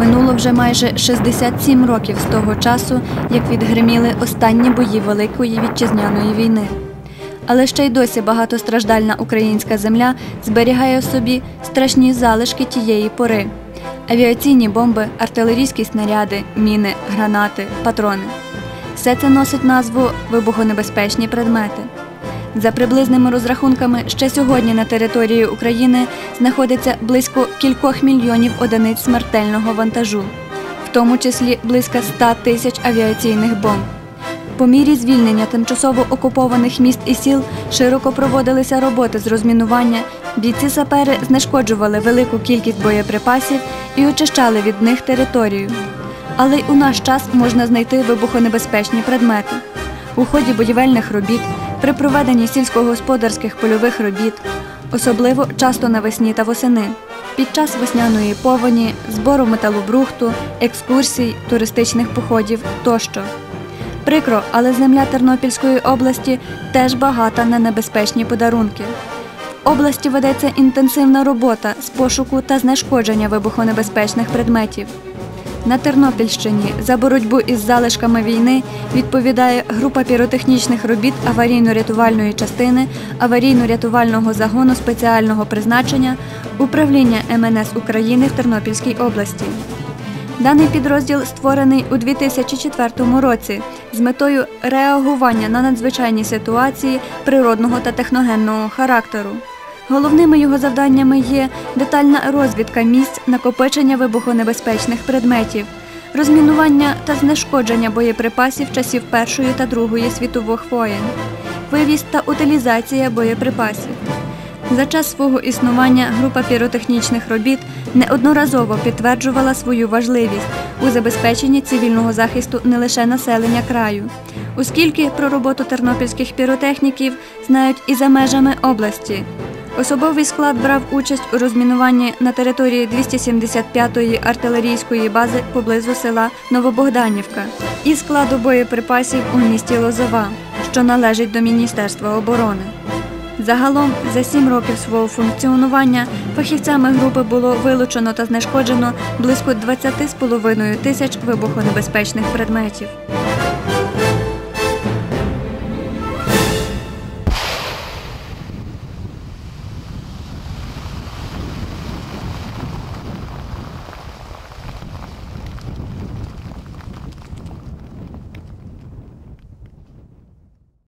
Минуло вже майже 67 років з того часу, як відгриміли останні бої Великої вітчизняної війни. Але ще й досі багатостраждальна українська земля зберігає в собі страшні залишки тієї пори: авіаційні бомби, артилерійські снаряди, міни, гранати, патрони. Все це носить назву вибухонебезпечні предмети. За приблизними розрахунками, ще сьогодні на території України знаходиться близько кількох мільйонів одиниць смертельного вантажу, в тому числі близько 100 тисяч авіаційних бомб. По мірі звільнення тимчасово окупованих міст і сіл широко проводилися роботи з розмінування. Бійці сапери знешкоджували велику кількість боєприпасів і очищали від них територію. Але й у наш час можна знайти вибухонебезпечні предмети. У ході будівельних робіт, при проведенні сільськогосподарських польових робіт, особливо часто навесні та восени, під час весняної повені, збору металобрухту, екскурсій, туристичних походів тощо. Прикро, але земля Тернопільської області теж багата на небезпечні подарунки. В області ведеться інтенсивна робота з пошуку та знешкодження вибухонебезпечних предметів. На Тернопільщині за боротьбу із залишками війни відповідає група піротехнічних робіт аварійно-рятувальної частини аварійно-рятувального загону спеціального призначення управління МНС України в Тернопільській області. Даний підрозділ створений у 2004 році з метою реагування на надзвичайні ситуації природного та техногенного характеру. Головними його завданнями є детальна розвідка місць накопичення вибухонебезпечних предметів, розмінування та знешкодження боєприпасів часів Першої та Другої світових воєн, вивіз та утилізація боєприпасів. За час свого існування група піротехнічних робіт неодноразово підтверджувала свою важливість у забезпеченні цивільного захисту не лише населення краю, оскільки про роботу тернопільських піротехніків знають і за межами області. Особовий склад брав участь у розмінуванні на території 275-ї артилерійської бази поблизу села Новобогданівка і складу боєприпасів у місті Лозова, що належить до Міністерства оборони. Загалом за сім років свого функціонування фахівцями групи було вилучено та знешкоджено близько 20,5 тисяч вибухонебезпечних предметів.